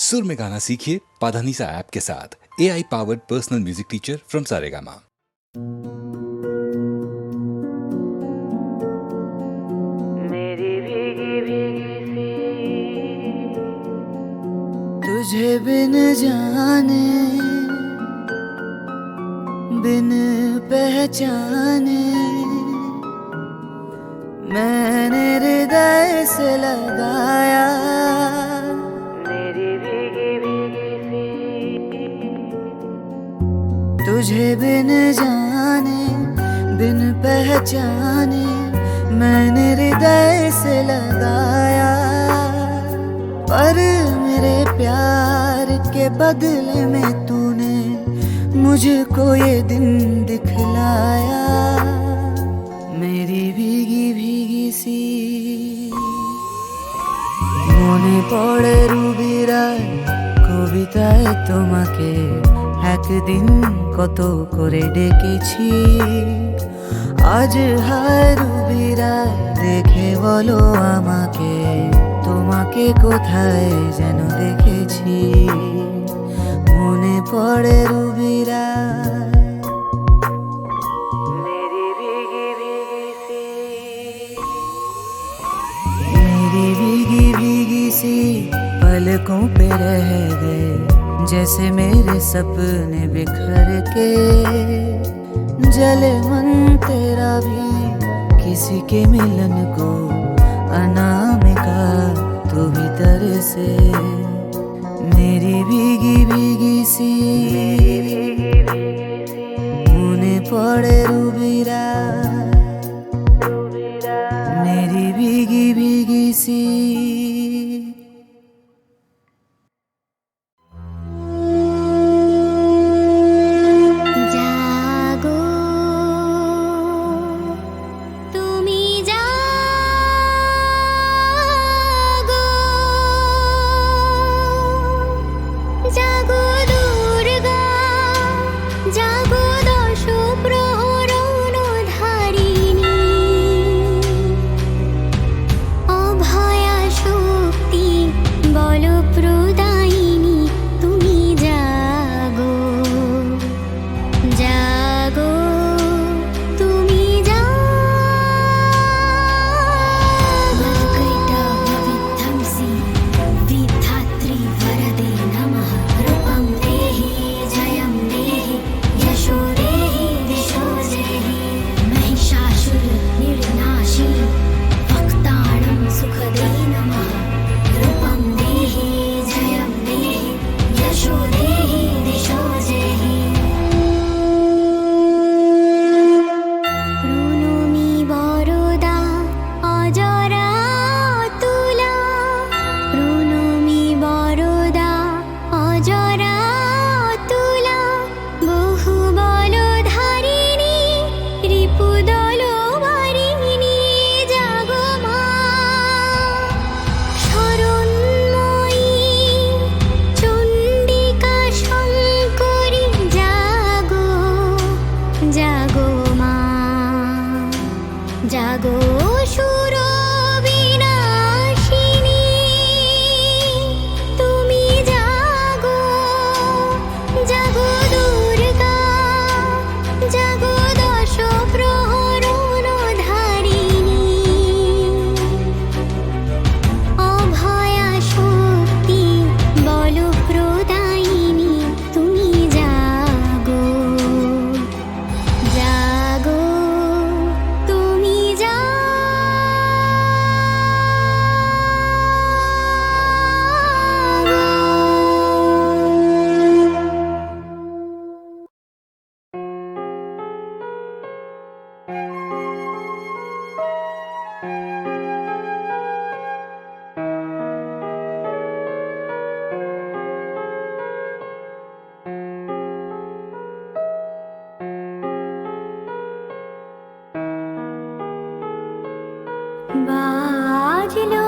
सुर में गाना सीखिए पाधानीसा ऐप के साथ। A I powered personal music teacher from Saregama मेरी भीगी भीगी सी। तुझे बिन जाने बिन पहचाने मैंने हृदय से लगाया। तुझे बिन जाने बिन पहचाने मैंने हृदय से लगाया पर मेरे प्यार के बदले में तूने मुझको ये दिन दिखलाया मेरी भीगी भीगी सी মনে পড়ে রুবিরায় কবিতায় তোমাকে একদিন কত করে ডেকেছি আজ হায় রুবিরায় দেখে বলো আমাকে তোমাকে কোথায় যেন দেখেছি মনে পড়ে রুবিরায় मेरी भीगी भीगी सी मेरी भीगी भीगी सी पलकों पे रह गए जैसे मेरे सपने बिखर के। जले मन तेरा भी किसी के मिलन को अनामिका तू भी तर से। मेरी भीगी भीगी सी उन्हें पड़े रूबीरा। मेरी भीगी भीगी सी। বাজলো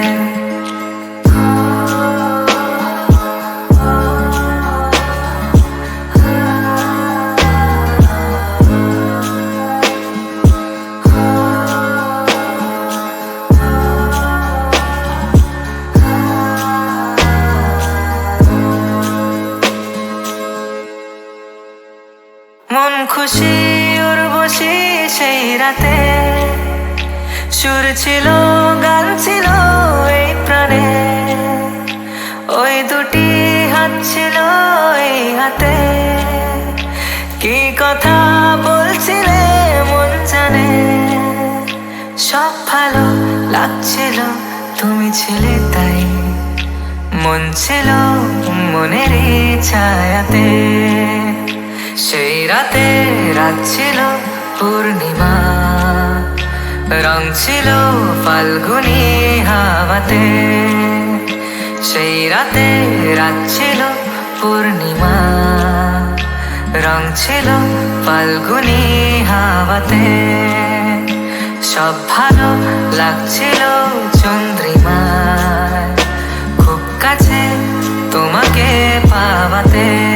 মন খুশি ওর বসি সেই রাতে। সুর ছিল, গান ছিল এই প্রাণে। ওই দুটি হাত ছিল এই হাতে। কি কথা বলছিলে মন জানে। সব ভালো লাগছিল, তুমি ছিলে তাই। মন ছিল মনের ছায়াতে। সেই রাতে রাত ছিল পূর্ণিমা। রং ছিল ফাল্গুনি হাওয়াতে। সেই রাতে রাত ছিল পূর্ণিমা। রং ছিল ফাল্গুনি হাওয়াতে। সব ভালো লাগছিল চন্দ্রিমায়। খুব কাছে তোমাকে পাওয়াতে।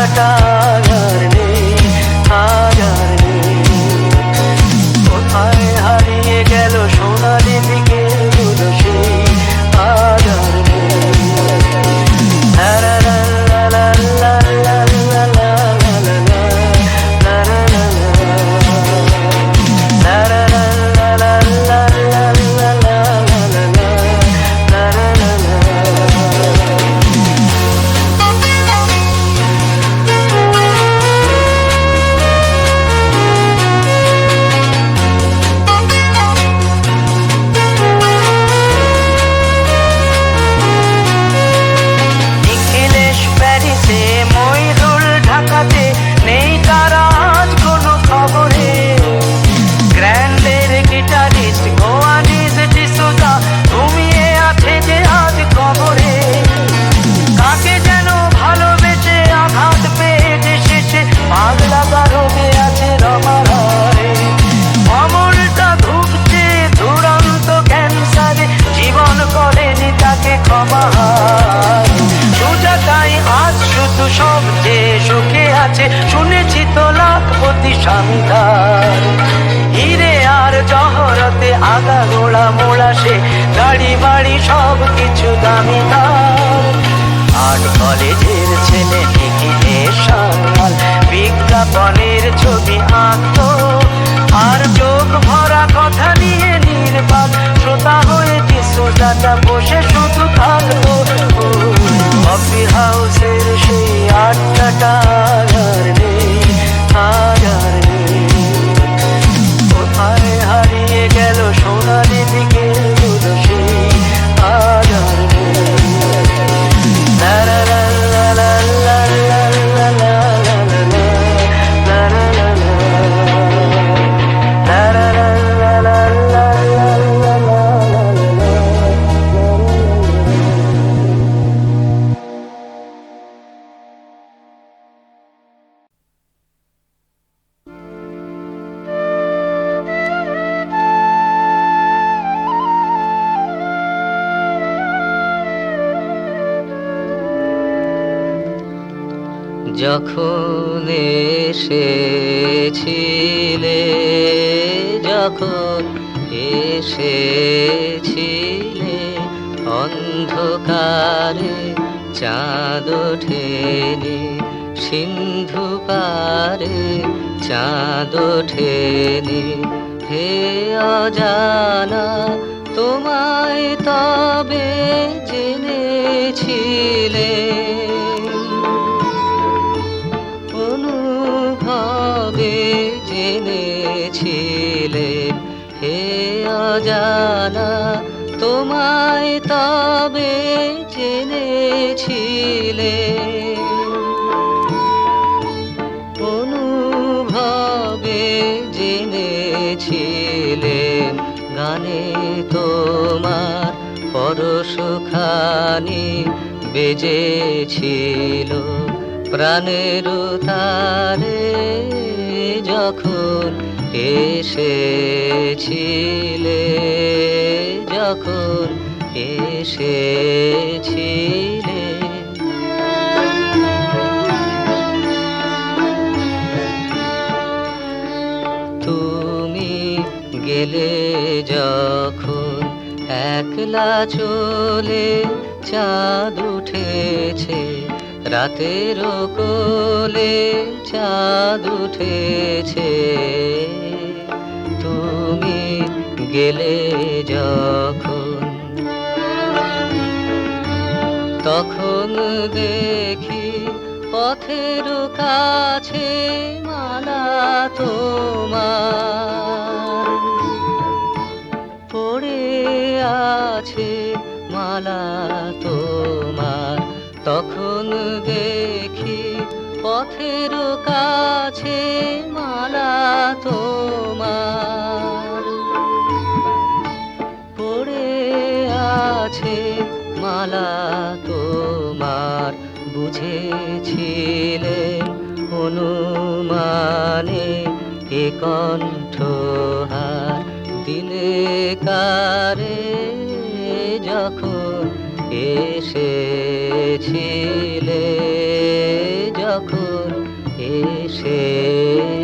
কাটা тобой же দিলে যখন এসেছিলে অন্ধকারে চাঁদ ওঠেনি, সিন্ধু পারে চাঁদ ওঠেনি। হে অজানা, তোমায় তবে জেনেছিলে এনেছিলে হে অজানা তোমায় তবে জেনেছিলে। অনুভবে জেনেছিলে গানে তোমার পরশুখানি বেজেছিল। প্রাণের তারে যখন এসেছিলে যখন এসেছিলে। তুমি গেলে যখন একলা চলে চাঁদ উঠেছে রাতের কোলে। চাঁদ উঠেছে। তুমি গেলে যখন, তখন দেখি পথের কাছে মালা তোমার। পড়ে আছে মালা তোমার। তখন দেখ আছে মালা তোমার। পড়ে আছে মালা তোমার। বুঝেছিলে অনুমানে এ কণ্ঠহার দিলে কারে যখন এসেছিল say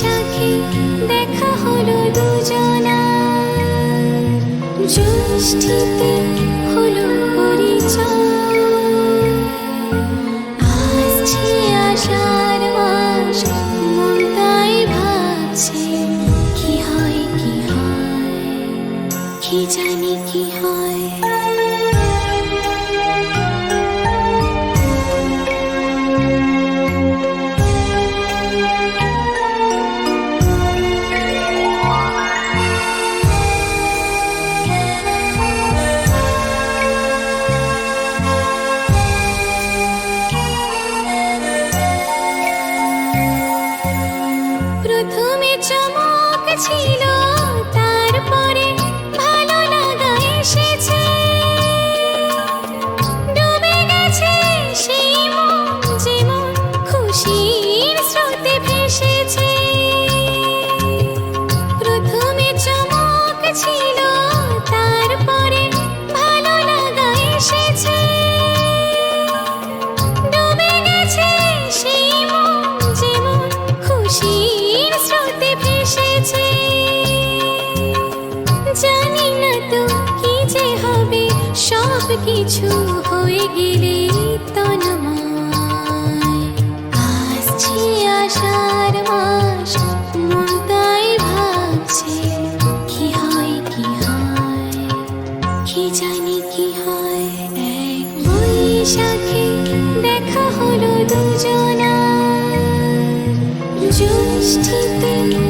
বৈশাখে দেখা হলো দুজনা জ্যৈষ্ঠীতে জ্যৈষ্ঠীতে